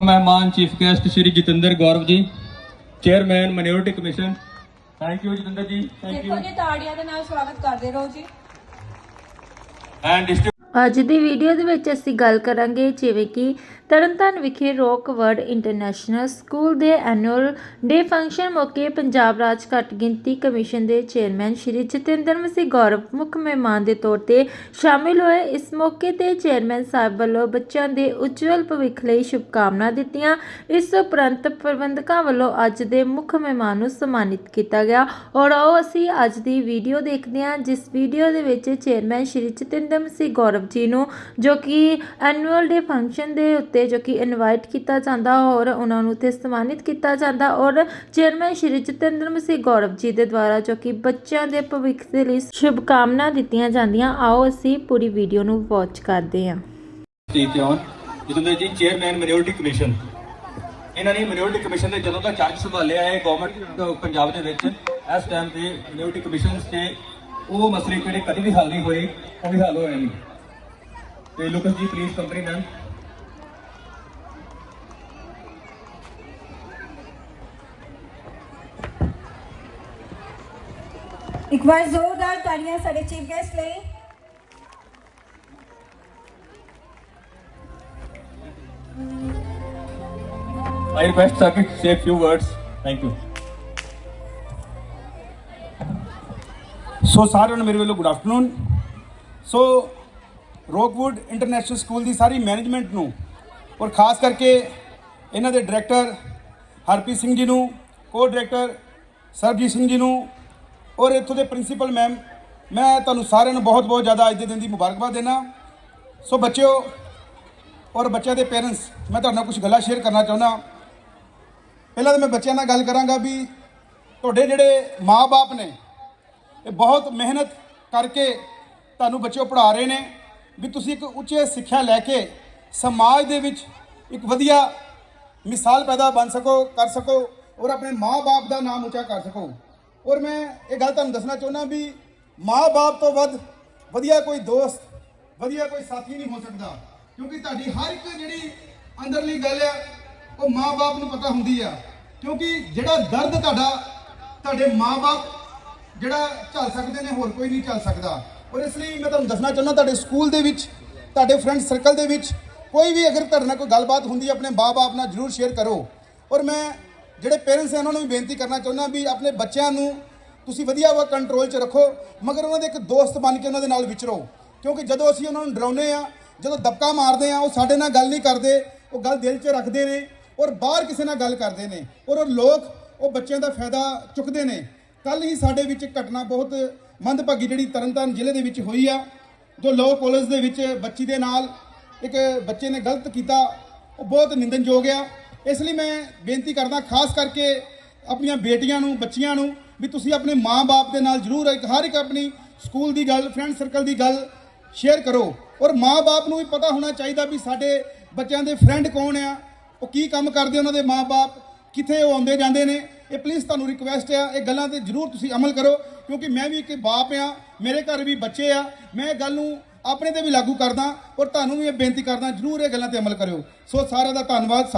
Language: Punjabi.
ਮਹਿਮਾਨ chief guest Shri Jatinder Gaurav ji chairman minority commission. Thank you Jatinder ji thank you ਦੇਖੋ ਜੀ ਤਾੜੀਆਂ ਦੇ ਨਾਲ ਸਵਾਗਤ ਕਰਦੇ ਰਹੋ ਜੀ। ਐਂਡ ਅੱਜ ਦੀ ਵੀਡੀਓ ਦੇ ਵਿੱਚ ਅਸੀਂ ਗੱਲ ਕਰਾਂਗੇ ਜਿਵੇਂ ਕਿ ਤਰਨਤਾਰਨ ਵਿਖੇ ਰੋਕ ਵਰਡ ਇੰਟਰਨੈਸ਼ਨਲ ਸਕੂਲ ਦੇ ਐਨੂਅਲ ਡੇ ਫੰਕਸ਼ਨ ਮੌਕੇ ਪੰਜਾਬ ਰਾਜ ਘੱਟ ਗਿਣਤੀ ਕਮਿਸ਼ਨ ਦੇ ਚੇਅਰਮੈਨ ਸ਼੍ਰੀ ਜਤਿੰਦਰ ਮਸੀਹ ਗੌਰਵ ਮੁੱਖ ਮਹਿਮਾਨ ਦੇ ਤੌਰ ਤੇ ਸ਼ਾਮਿਲ ਹੋਏ। ਇਸ ਮੌਕੇ ਤੇ ਚੇਅਰਮੈਨ ਸਾਹਿਬ ਵੱਲੋਂ ਬੱਚਿਆਂ ਦੇ ਉਜਵਲ ਭਵਿੱਖ ਲਈ ਸ਼ੁਭਕਾਮਨਾ ਦਿੱਤੀਆਂ। ਇਸ ਉਪਰੰਤ ਪ੍ਰਬੰਧਕਾਂ ਵੱਲੋਂ ਅੱਜ ਦੇ ਮੁੱਖ ਮਹਿਮਾਨ ਨੂੰ ਸਨਮਾਨਿਤ ਕੀਤਾ ਗਿਆ। ਔਰ ਆਓ ਅਸੀਂ ਅੱਜ ਦੀ ਵੀਡੀਓ ਦੇਖਦੇ ਹਾਂ, ਜਿਸ ਵੀਡੀਓ ਦੇ ਵਿੱਚ ਚੇਅਰਮੈਨ ਸ਼੍ਰੀ ਜਤਿੰਦਰ ਮਸੀਹ ਗੌਰਵ ਜੀ ਨੂੰ, ਜੋ ਕਿ ਐਨੂਅਲ ਡੇ ਫੰਕਸ਼ਨ ਦੇ ਉੱਤੇ ਜੋ ਕਿ ਇਨਵਾਈਟ ਕੀਤਾ ਜਾਂਦਾ ਔਰ ਉਹਨਾਂ ਨੂੰ ਤੇ ਸਨਮਾਨਿਤ ਕੀਤਾ ਜਾਂਦਾ ਔਰ ਚੇਅਰਮੈਨ ਸ਼੍ਰੀ ਜਤਿੰਦਰ ਮਸੀਹ ਗੌਰਵ ਜੀ ਦੇ ਦੁਆਰਾ ਜੋ ਕਿ ਬੱਚਿਆਂ ਦੇ ਭਵਿੱਖ ਦੇ ਲਈ ਸ਼ੁਭਕਾਮਨਾ ਦਿੱਤੀਆਂ ਜਾਂਦੀਆਂ, ਆਓ ਅਸੀਂ ਪੂਰੀ ਵੀਡੀਓ ਨੂੰ ਵਾਚ ਕਰਦੇ ਹਾਂ। ਸਟੇਜ ਤੇ ਜਤਿੰਦਰ ਜੀ ਚੇਅਰਮੈਨ ਮਾਈਨੋਰਿਟੀ ਕਮਿਸ਼ਨ ਇਹਨਾਂ ਨੇ ਮਾਈਨੋਰਿਟੀ ਕਮਿਸ਼ਨ ਦੇ ਜਦੋਂ ਦਾ ਚਾਰਜ ਸੰਭਾਲਿਆ ਹੈ ਗਵਰਨਮੈਂਟ ਪੰਜਾਬ ਦੇ ਵਿੱਚ, ਇਸ ਟਾਈਮ ਤੇ ਮਾਈਨੋਰਿਟੀ ਕਮਿਸ਼ਨ ਤੇ ਉਹ ਮਸਲੇ ਜਿਹੜੇ ਕਦੇ ਵੀ ਹੱਲ ਨਹੀਂ ਹੋਏ ਉਹ ਵੀ ਹੱਲ ਹੋਏ ਨਹੀਂ। ਤੇ ਲੁਕਸ ਜੀ ਪਲੀਜ਼ ਕੰਪਨੀ ਮੈਮ ਇੱਕ ਵਾਰ ਜ਼ੋਰਦਾਰ ਤਾੜੀਆਂ ਸਾਡੇ ਚੀਫ ਗੈਸਟ ਲਈ I request Sakit to say a few words. Thank you. So ਸਾਰਿਆਂ ਨੂੰ ਮੇਰੇ ਵੱਲੋਂ good afternoon so Rockwood international school ਦੀ ਸਾਰੀ ਮੈਨੇਜਮੈਂਟ ਨੂੰ ਔਰ ਖਾਸ ਕਰਕੇ ਇਹਨਾਂ ਦੇ ਡਾਇਰੈਕਟਰ ਹਰਪ੍ਰੀਤ ਸਿੰਘ ਜੀ ਨੂੰ ਕੋ ਡਾਇਰੈਕਟਰ ਸਰਬਜੀਤ ਸਿੰਘ ਜੀ ਨੂੰ ਔਰ ਇੱਥੋਂ ਦੇ ਪ੍ਰਿੰਸੀਪਲ ਮੈਮ, ਮੈਂ ਤੁਹਾਨੂੰ ਸਾਰਿਆਂ ਨੂੰ ਬਹੁਤ ਬਹੁਤ ਜ਼ਿਆਦਾ ਅੱਜ ਦੇ ਦਿਨ ਦੀ ਮੁਬਾਰਕਬਾਦ ਦੇਣਾ ਸੋ ਬੱਚਿਓ ਔਰ ਬੱਚਿਆਂ ਦੇ ਪੇਰੈਂਟਸ, ਮੈਂ ਤੁਹਾਡੇ ਨਾਲ ਕੁਝ ਗੱਲਾਂ ਸ਼ੇਅਰ ਕਰਨਾ ਚਾਹੁੰਦਾ। ਪਹਿਲਾਂ ਤਾਂ ਮੈਂ ਬੱਚਿਆਂ ਨਾਲ ਗੱਲ ਕਰਾਂਗਾ ਵੀ ਤੁਹਾਡੇ ਜਿਹੜੇ ਮਾਪੇ ਨੇ, ਇਹ ਬਹੁਤ ਮਿਹਨਤ ਕਰਕੇ ਤੁਹਾਨੂੰ ਬੱਚਿਓ ਪੜ੍ਹਾ ਰਹੇ ਨੇ। ਵੀ ਤੁਸੀਂ ਇੱਕ ਉੱਚੇ ਸਿੱਖਿਆ ਲੈ ਕੇ ਸਮਾਜ ਦੇ ਵਿੱਚ ਇੱਕ ਵਧੀਆ ਮਿਸਾਲ ਪੈਦਾ ਬਣ ਸਕੋ, ਕਰ ਸਕੋ ਔਰ ਆਪਣੇ ਮਾਂ-ਬਾਪ ਦਾ ਨਾਮ ਉੱਚਾ ਕਰ ਸਕੋ। ਔਰ ਮੈਂ ਇਹ ਗੱਲ ਤੁਹਾਨੂੰ ਦੱਸਣਾ ਚਾਹੁੰਦਾ ਵੀ ਮਾਂ-ਬਾਪ ਤੋਂ ਵੱਧ ਵਧੀਆ ਕੋਈ ਦੋਸਤ, ਵਧੀਆ ਕੋਈ ਸਾਥੀ ਨਹੀਂ ਹੋ ਸਕਦਾ। ਕਿਉਂਕਿ ਤੁਹਾਡੀ ਹਰ ਇੱਕ ਜਿਹੜੀ ਅੰਦਰਲੀ ਗੱਲ ਆ, ਉਹ ਮਾਂ-ਬਾਪ ਨੂੰ ਪਤਾ ਹੁੰਦੀ ਆ। ਕਿਉਂਕਿ ਜਿਹੜਾ ਦਰਦ ਤੁਹਾਡਾ, ਤੁਹਾਡੇ ਮਾਂ-ਬਾਪ ਜਿਹੜਾ ਚੱਲ ਸਕਦੇ ਨੇ, ਹੋਰ ਕੋਈ ਨਹੀਂ ਚੱਲ ਸਕਦਾ। ਔਰ ਇਸ ਲਈ ਮੈਂ ਤੁਹਾਨੂੰ ਦੱਸਣਾ ਚਾਹੁੰਦਾ ਤੁਹਾਡੇ ਸਕੂਲ ਦੇ ਵਿੱਚ, ਤੁਹਾਡੇ ਫਰੈਂਡ ਸਰਕਲ ਦੇ ਵਿੱਚ, ਕੋਈ ਵੀ ਅਗਰ ਤੁਹਾਡੇ ਨਾਲ ਕੋਈ ਗੱਲਬਾਤ ਹੁੰਦੀ ਹੈ, ਆਪਣੇ ਮਾਂ-ਬਾਪ ਨਾਲ ਜਰੂਰ ਸ਼ੇਅਰ ਕਰੋ। ਔਰ ਮੈਂ ਜਿਹੜੇ ਪੇਰੈਂਟਸ ਹੈ, ਉਹਨਾਂ ਨੂੰ ਵੀ ਬੇਨਤੀ ਕਰਨਾ ਚਾਹੁੰਦਾ ਵੀ ਆਪਣੇ ਬੱਚਿਆਂ ਨੂੰ ਤੁਸੀਂ ਵਧੀਆ ਵਾ ਕੰਟਰੋਲ 'ਚ ਰੱਖੋ, ਮਗਰ ਉਹਨਾਂ ਦੇ ਇੱਕ ਦੋਸਤ ਬਣ ਕੇ ਉਹਨਾਂ ਦੇ ਨਾਲ ਵਿਚਰੋ। ਕਿਉਂਕਿ ਜਦੋਂ ਅਸੀਂ ਉਹਨਾਂ ਨੂੰ ਡਰਾਉਂਦੇ ਆ ਜਦੋਂ ਦਬਕਾ ਮਾਰਦੇ ਆ ਉਹ ਸਾਡੇ ਨਾਲ ਗੱਲ ਨਹੀਂ ਕਰਦੇ, ਉਹ ਗੱਲ ਦਿਲ 'ਚ ਰੱਖਦੇ ਨੇ ਔਰ ਬਾਹਰ ਕਿਸੇ ਨਾਲ ਗੱਲ ਕਰਦੇ ਨੇ। ਔਰ ਉਹ ਲੋਕ ਉਹ ਬੱਚਿਆਂ ਦਾ ਫਾਇਦਾ ਚੁੱਕਦੇ ਨੇ। ਕੱਲ ਹੀ ਸਾਡੇ ਵਿੱਚ ਘਟਨਾ ਬਹੁਤ ਮੰਦਭਾਗੀ ਜਿਹੜੀ ਤਰਨਤਾਰਨ ਜ਼ਿਲ੍ਹੇ ਦੇ ਵਿੱਚ ਹੋਈ ਆ, ਜੋ ਲੋ ਕਾਲਜ ਦੇ ਵਿੱਚ ਬੱਚੀ ਦੇ ਨਾਲ ਇੱਕ ਬੱਚੇ ਨੇ ਗਲਤ ਕੀਤਾ, ਉਹ ਬਹੁਤ ਨਿੰਦਨਯੋਗ ਆ। ਇਸ ਲਈ ਮੈਂ ਬੇਨਤੀ ਕਰਦਾ, ਖਾਸ ਕਰਕੇ ਆਪਣੀਆਂ ਬੇਟੀਆਂ ਨੂੰ, ਬੱਚੀਆਂ ਨੂੰ, ਵੀ ਤੁਸੀਂ ਆਪਣੇ ਮਾਂ-ਬਾਪ ਦੇ ਨਾਲ ਜ਼ਰੂਰ ਇੱਕ, ਹਰ ਇੱਕ ਆਪਣੀ ਸਕੂਲ ਦੀ ਗੱਲ, ਫਰੈਂਡ ਸਰਕਲ ਦੀ ਗੱਲ ਸ਼ੇਅਰ ਕਰੋ। ਔਰ ਮਾਂ-ਬਾਪ ਨੂੰ ਵੀ ਪਤਾ ਹੋਣਾ ਚਾਹੀਦਾ ਵੀ ਸਾਡੇ ਬੱਚਿਆਂ ਦੇ ਫਰੈਂਡ ਕੌਣ ਆ, ਉਹ ਕੀ ਕੰਮ ਕਰਦੇ ਉਹਨਾਂ ਦੇ ਮਾਂ-ਬਾਪ, ਕਿੱਥੇ ਉਹ ਆਉਂਦੇ ਜਾਂਦੇ ਨੇ। ਇਹ ਪਲੀਜ਼ ਤੁਹਾਨੂੰ ਰਿਕੁਐਸਟ ਆ, ਇਹ ਗੱਲਾਂ ਤੇ ਜਰੂਰ ਤੁਸੀਂ ਅਮਲ ਕਰੋ, ਕਿਉਂਕਿ ਮੈਂ ਵੀ ਇੱਕ ਬਾਪ ਆ, ਮੇਰੇ ਘਰ ਵੀ ਬੱਚੇ ਆ, ਮੈਂ ਇਹ ਗੱਲ ਨੂੰ ਆਪਣੇ ਤੇ ਵੀ ਲਾਗੂ ਕਰਦਾ ਔਰ ਤੁਹਾਨੂੰ ਵੀ ਇਹ ਬੇਨਤੀ ਕਰਦਾ, ਜਰੂਰ ਇਹ ਗੱਲਾਂ ਤੇ ਅਮਲ ਕਰਿਓ। ਸੋ ਸਾਰਿਆਂ ਦਾ ਧੰਨਵਾਦ